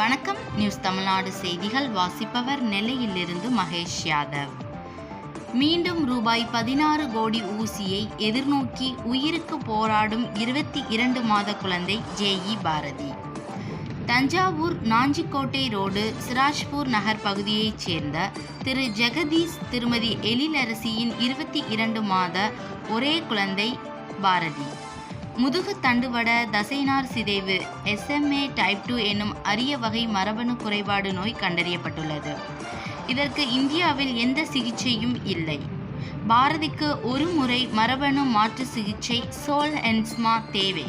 வணக்கம். நியூஸ் தமிழ்நாடு செய்திகள். வாசிப்பவர் நெல்லையிலிருந்து மகேஷ் யாதவ். மீண்டும் ரூபாய் பதினாறு கோடி ஊசியை எதிர்நோக்கி உயிருக்கு போராடும் இருபத்தி இரண்டு மாத குழந்தை ஜேஇ பாரதி. தஞ்சாவூர் நாஞ்சிக்கோட்டை ரோடு சிராஜ்பூர் நகர் பகுதியைச் சேர்ந்த திரு ஜெகதீஷ் திருமதி எழிலரசியின் இருபத்தி இரண்டு மாத ஒரே குழந்தை பாரதி. முதுகு தண்டுவட தசைனார் சிதைவு எஸ்எம்ஏ டைப் டூ என்னும் அரிய வகை மரபணு குறைபாடு நோய் கண்டறியப்பட்டுள்ளது. இதற்கு இந்தியாவில் எந்த சிகிச்சையும் இல்லை. பாரதிக்கு ஒரு முறை மரபணு மாற்று சிகிச்சை சோல் என்ஸ்மா தேவை.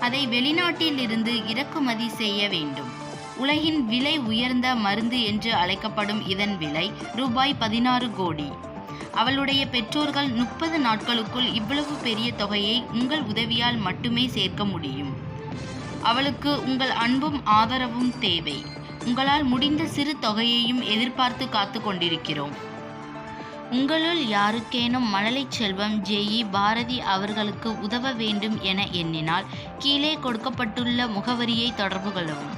அதை வெளிநாட்டில் இருந்து இறக்குமதி செய்ய வேண்டும். உலகின் விலை உயர்ந்த மருந்து என்று அழைக்கப்படும் இதன் விலை ரூபாய் பதினாறு கோடி. அவளுடைய பெற்றோர்கள் முப்பது நாட்களுக்குள் இவ்வளவு பெரிய தொகையை உங்கள் உதவியால் மட்டுமே சேர்க்க முடியும். அவளுக்கு உங்கள் அன்பும் ஆதரவும் தேவை. உங்களால் முடிந்த சிறு தொகையையும் எதிர்பார்த்து காத்து கொண்டிருக்கிறோம். உங்களுள் யாருக்கேனும் மழலை செல்வம் ஜேஇ பாரதி அவர்களுக்கு உதவ வேண்டும் என எண்ணினால் கீழே கொடுக்கப்பட்டுள்ள முகவரியை தொடர்பு கொள்ளவும்.